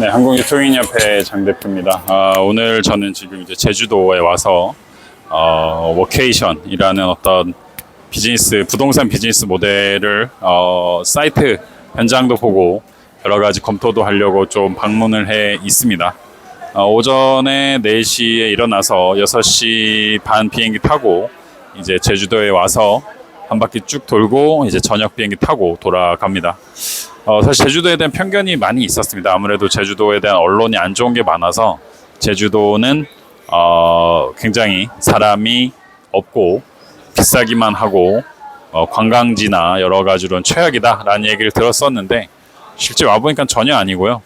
네, 한국유통인협회 장 대표입니다. 아, 오늘 저는 지금 이제 제주도에 와서 어, 워케이션이라는 어떤 비즈니스 부동산 비즈니스 모델을 어, 사이트 현장도 보고 여러 가지 검토도 하려고 좀 방문을 해 있습니다. 어, 오전에 4시에 일어나서 6시 반 비행기 타고 이제 제주도에 와서 한 바퀴 쭉 돌고 이제 저녁 비행기 타고 돌아갑니다. 어, 사실 제주도에 대한 편견이 많이 있었습니다. 아무래도 제주도에 대한 언론이 안 좋은 게 많아서 제주도는 어, 굉장히 사람이 없고 비싸기만 하고 어, 관광지나 여러 가지로는 최악이다라는 얘기를 들었었는데 실제 와보니까 전혀 아니고요.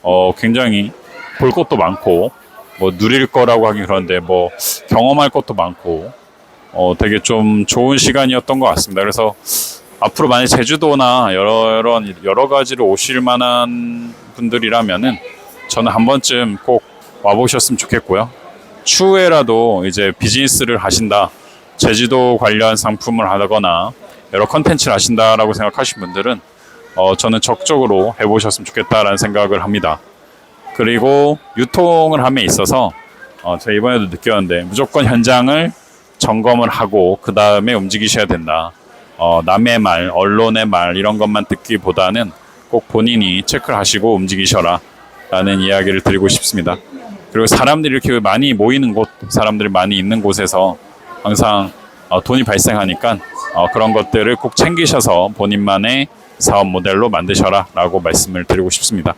어, 굉장히 볼 것도 많고 뭐 누릴 거라고 하긴 그런데 뭐 경험할 것도 많고 어, 되게 좀 좋은 시간이었던 것 같습니다. 그래서 앞으로 만약 제주도나 여러 여러 여러 가지로 오실 만한 분들이라면은 저는 한 번쯤 꼭 와보셨으면 좋겠고요. 추후에라도 이제 비즈니스를 하신다, 제주도 관련 상품을 하거나 여러 컨텐츠를 하신다라고 생각하신 분들은 어, 저는 적극적으로 해보셨으면 좋겠다라는 생각을 합니다. 그리고 유통을 함에 있어서 어, 제가 이번에도 느꼈는데 무조건 현장을 점검을 하고 그 다음에 움직이셔야 된다. 어, 남의 말, 언론의 말 이런 것만 듣기보다는 꼭 본인이 체크를 하시고 움직이셔라 라는 이야기를 드리고 싶습니다. 그리고 사람들이 이렇게 많이 모이는 곳, 사람들이 많이 있는 곳에서 항상 어, 돈이 발생하니까 어, 그런 것들을 꼭 챙기셔서 본인만의 사업 모델로 만드셔라 라고 말씀을 드리고 싶습니다.